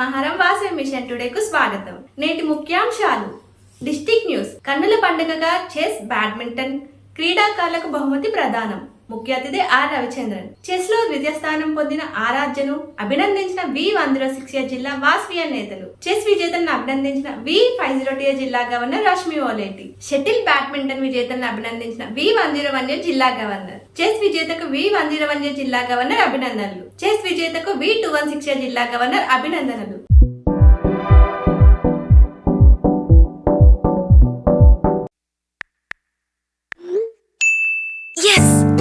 సమాహారం వాసే మిషన్ టుడేకు స్వాగతం. నేటి ముఖ్యాంశాలు. District news. కన్నుల పండుగగా చెస్ బ్యాడ్మింటన్ క్రీడాకారులకు బహుమతి ప్రదానం. ముఖ్య అతిథి ఆర్ రవిచంద్రన్. చెస్లో ద్వితీయ స్థానం పొందిన ఆరాధ్యను అభినందించిన వి వన్ జీరో సిక్స్ జిల్లా వాస్వియ నేతలు. చెస్ విజేతలను అభినందించిన వి ఫైవ్ జీరో టీ జిల్లా governor Rashmi Oleti. Shuttle badminton విజేతలను అభినందించిన వి వన్ జీరో వన్ జిల్లా గవర్నర్. చెస్ విజేతకు వి వన్ జీరో వన్ జిల్లా గవర్నర్ అభినందనలు. చెస్ విజేతకు వి టూ వన్ సిక్స్ జిల్లా గవర్నర్ అభినందనలు.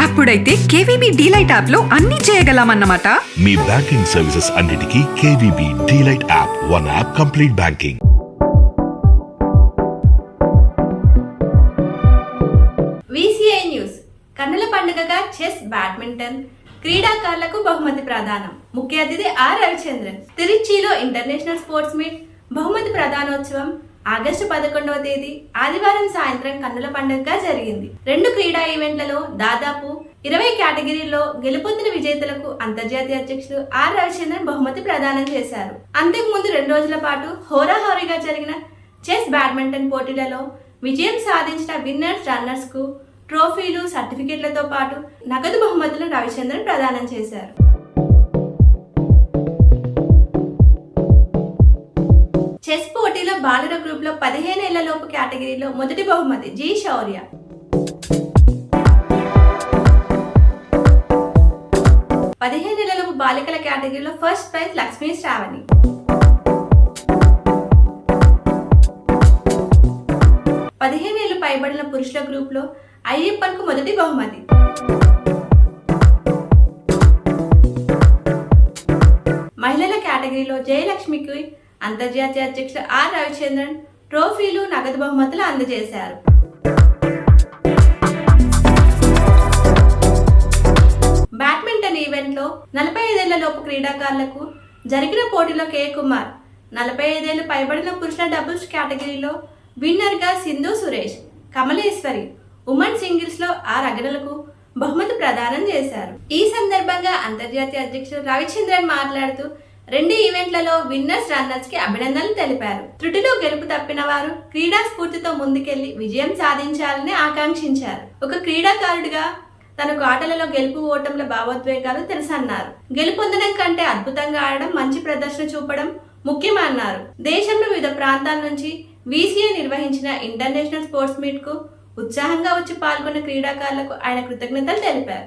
అప్పుడైతే కేవీబీ డీలైట్ యాప్లో అన్ని చేయగలమన్నమాట. మీ బ్యాంకింగ్ సర్వీసెస్ అన్నిటికీ KVB delight app one app complete banking. VCI news కన్నుల పండుగగా చెస్ బ్యాడ్మింటన్ క్రీడాకారులకు బహుమతి ప్రదానం. ముఖ్య అతిథి ఆర్ రవిచంద్రన్. తిరుచిలో ఇంటర్నేషనల్ స్పోర్ట్స్ మీట్. బహుమతి ప్రదానోత్సవం ఆగస్టు పదకొండవ తేదీ ఆదివారం సాయంత్రం కన్నుల పండుగగా జరిగింది. రెండు క్రీడా ఈవెంట్లలో దాదాపు ఇరవై కేటగిరీల్లో గెలుపొందిన విజేతలకు అంతర్జాతీయ అధ్యక్షులు ఆర్ రవిచంద్రన్ బహుమతి ప్రదానం చేశారు. అంతకుముందు రెండు రోజుల పాటు హోరాహోరీగా జరిగిన చెస్ బ్యాడ్మింటన్ పోటీలలో విజయం సాధించిన విన్నర్స్ రన్నర్స్కు ట్రోఫీలు సర్టిఫికెట్లతో పాటు నగదు బహుమతులను రవిచంద్రన్ ప్రదానం చేశారు. చెస్ పో బాలుర గ్రూప్లో పదిహేను ఏళ్ళలోపు కేటగిరీలో మొదటి బహుమతి జి శౌర్య. పదిహేను ఏళ్ళలోపు బాలికల కేటగిరీలో ఫస్ట్ ప్రైజ్ లక్ష్మీ శ్రావణి. పదిహేను ఏళ్ళు పైబడిన పురుషుల గ్రూప్లో అయ్యప్పన్కు మొదటి బహుమతి. మహిళల కేటగిరీలో జయలక్ష్మికి అంతర్జాతీయ అధ్యక్షుడు ఆర్ రవిచంద్రన్ ట్రోఫీలు నగదు బహుమతులు అందజేశారు. బ్యాడ్మింటన్ ఈవెంట్లో నలభై ఐదేళ్ళ లోపు క్రీడాకారులకు జరిగిన పోటీలో కే. కుమార్ నలభై ఐదేళ్ళు పైబడిన పురుషుల డబుల్స్ కేటగిరీలో విన్నర్గా సింధు సురేష్ కమలేశ్వరి ఉమెన్ సింగిల్స్లో ఆ రగడలకు బహుమతి ప్రదానం చేశారు. ఈ సందర్భంగా అంతర్జాతీయ అధ్యక్షుడు రవిచంద్రన్ మాట్లాడుతూ రెండు ఈవెంట్లలో విన్నర్స్ రన్నర్స్కి అభినందనలు తెలిపారు. త్రుటిలో గెలుపు తప్పిన వారు క్రీడా స్ఫూర్తితో ముందుకెళ్ళి విజయం సాధించాలని ఆకాంక్షించారు. ఒక క్రీడాకారుడిగా తనకు ఆటలలో గెలుపు ఓటముల భావోద్వేగాలు తెలుసన్నారు. గెలుపొందడం కంటే అద్భుతంగా ఆడడం మంచి ప్రదర్శన చూపడం ముఖ్యమన్నారు. దేశంలో వివిధ ప్రాంతాల నుంచి వీసీఏ నిర్వహించిన ఇంటర్నేషనల్ స్పోర్ట్స్ మీట్కు ఉత్సాహంగా వచ్చి పాల్గొన్న క్రీడాకారులకు ఆయన కృతజ్ఞతలు తెలిపారు.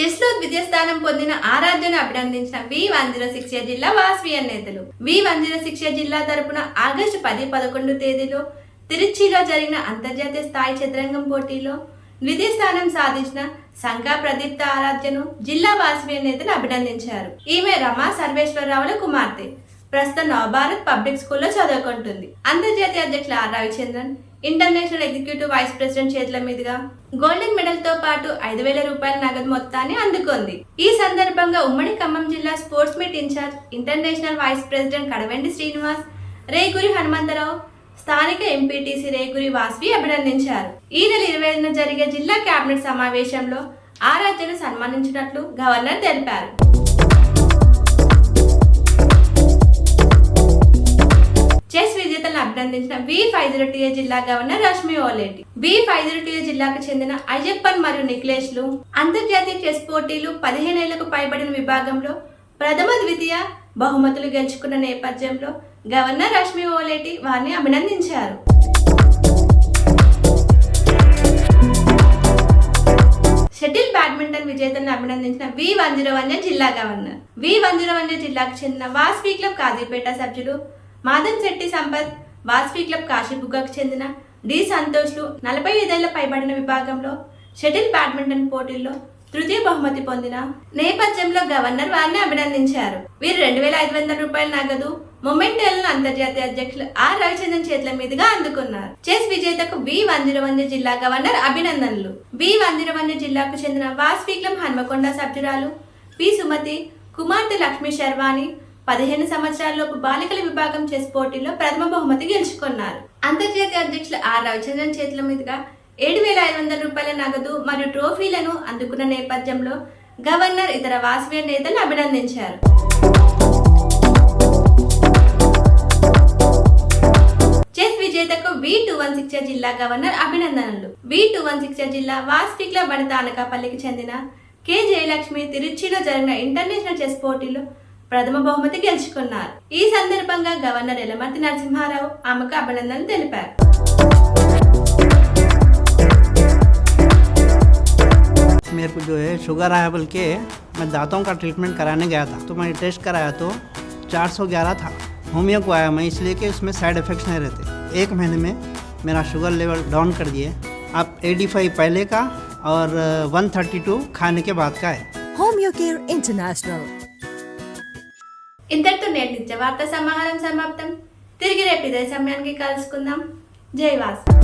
చెస్లో ద్వితీయ స్థానం పొందిన ఆరాధ్యను అభినందించిన వి వన్ జీరో సిక్స్ జిల్లా వాస్వియన్ నేతలు. వి వన్ జీరో సిక్స్ జిల్లా తరపున ఆగస్టు పది పదకొండు తేదీలో తిరుచిలో జరిగిన అంతర్జాతీయ స్థాయి చదరంగం పోటీలో ద్వితీయ స్థానం సాధించిన సంఘా ప్రదీప్త ఆరాధ్యను జిల్లా వాస్వియన్ నేతలు అభినందించారు. ఈమె రమా సర్వేశ్వరరావుల కుమార్తె. ప్రస్తుతం నవభారత్ పబ్లిక్ స్కూల్లో చదువుకుంటుంది. అంతర్జాతీయ అధ్యక్షులు R Ravichandran international executive vice president చేతుల మీదుగా గోల్డెన్ మెడల్తో పాటు ఐదు వేల రూపాయల నగదు మొత్తాన్ని అందుకుంది. ఈ సందర్భంగా ఉమ్మడి ఖమ్మం జిల్లా sports meet incharge international vice president Kadavendi Srinivas Reguri Hanumantharao స్థానిక ఎంపీటీసీ రేగురి వాస్వి అభినందించారు. ఈ నెల ఇరవై ఐదున జరిగే జిల్లా కేబినెట్ సమావేశంలో ఆరాధ్యను సన్మానించినట్లు గవర్నర్ తెలిపారు. అభినందించిన బి ఫైవ్ జీరో జిల్లా governor Rashmi Oleti. V five zero T జిల్లాకు చెందిన అయ్యప్పన్ మరియు నిఖిలేష్లు అంతర్జాతీయ చెస్ పోటీలు పదిహేనేళ్ళకు పైబడిన విభాగంలో ప్రథమ ద్వితీయ బహుమతులు గెలుచుకున్న నేపథ్యంలో గవర్నర్ రష్మి ఓలేటి వారిని అభినందించారు. షటిల్ బ్యాడ్మింటన్ విజేతలను అభినందించిన వి వన్ జీరో వన్ జిల్లా governor. V one zero one జిల్లాకు చెందిన వాస్పీ క్లబ్ కాజీపేట సభ్యులు మాధన్ శెట్టి సంపత్ వాస్పీ క్లబ్ కాశీబుగ్గకు చెందిన డి సంతోష్లు నలభై ఐదేళ్ళ పైబడిన విభాగంలో షటిల్ బ్యాడ్మింటన్ పోటీల్లో తృతీయ బహుమతి పొందిన నేపథ్యంలో గవర్నర్ వారిని అభినందించారు. వీరు రెండు వేల ఐదు వందల రూపాయల నగదు మొమెంటేలను అంతర్జాతీయ అధ్యక్షులు ఆర్ రవిచంద్రన్ చేతుల మీదుగా అందుకున్నారు. చెస్ విజేతకు బి వన్ జిల్లా గవర్నర్ అభినందనలు. బి వన్ జిల్లాకు చెందిన వాస్విక్లం హన్మకొండ సభ్యురాలు పి సుమతి కుమార్తె లక్ష్మీ శర్వాణి పదిహేను సంవత్సరాలలోపు బాలికల విభాగం చెస్ పోటీలో ప్రథమ బహుమతి గెలుచుకున్నారు. అంతర్జాతీయ అధ్యక్షులు ఆర్ రవిచంద్రన్ చేతుల మీదుగా ఏడు వేల ఐదు వందల రూపాయల నగదు మరియు ట్రోఫీలను అందుకున్న నేపథ్యంలో గవర్నర్ ఇతర వాసవ్య నేతలు అభినందించారు. చెస్ విజేతకు వి టూ వన్ సిక్స్ జిల్లా గవర్నర్ అభినందనలు. వి టూ వన్ సిక్స్ జిల్లా వాస్పిక్ల బడిత అనకాపల్లికి చెందిన కె జయలక్ష్మి తిరుచిలో జరిగిన ఇంటర్నేషనల్ చెస్ పోటీలో ప్రథమ బహుమతి గెలుచుకున్నారు ఈ సందర్భంగా గవర్నర్ ఎలమర్తి నరసింహారావు ఆమెకు అభినందనలు తెలిపారు मेरे को जो है शुगर आया बोल के मैं दांतों का ट्रीटमेंट कराने गया था तो मैंने टेस्ट कराया तो 411 था होमियो को आया मैं इसलिए कि उसमें साइड इफ़ेक्ट्स नहीं रहते एक महीने में मेरा शुगर लेवल डाउन कर दिए अब 85 पहले का और 132 खाने के बाद का है Homeo Care International. ఇంతటితో నేటి నిత్య వార్తా సమాహారం సమాప్తం. తిరిగి రేపు ఇదే సమయానికి కలుసుకుందాం. జై వాసు.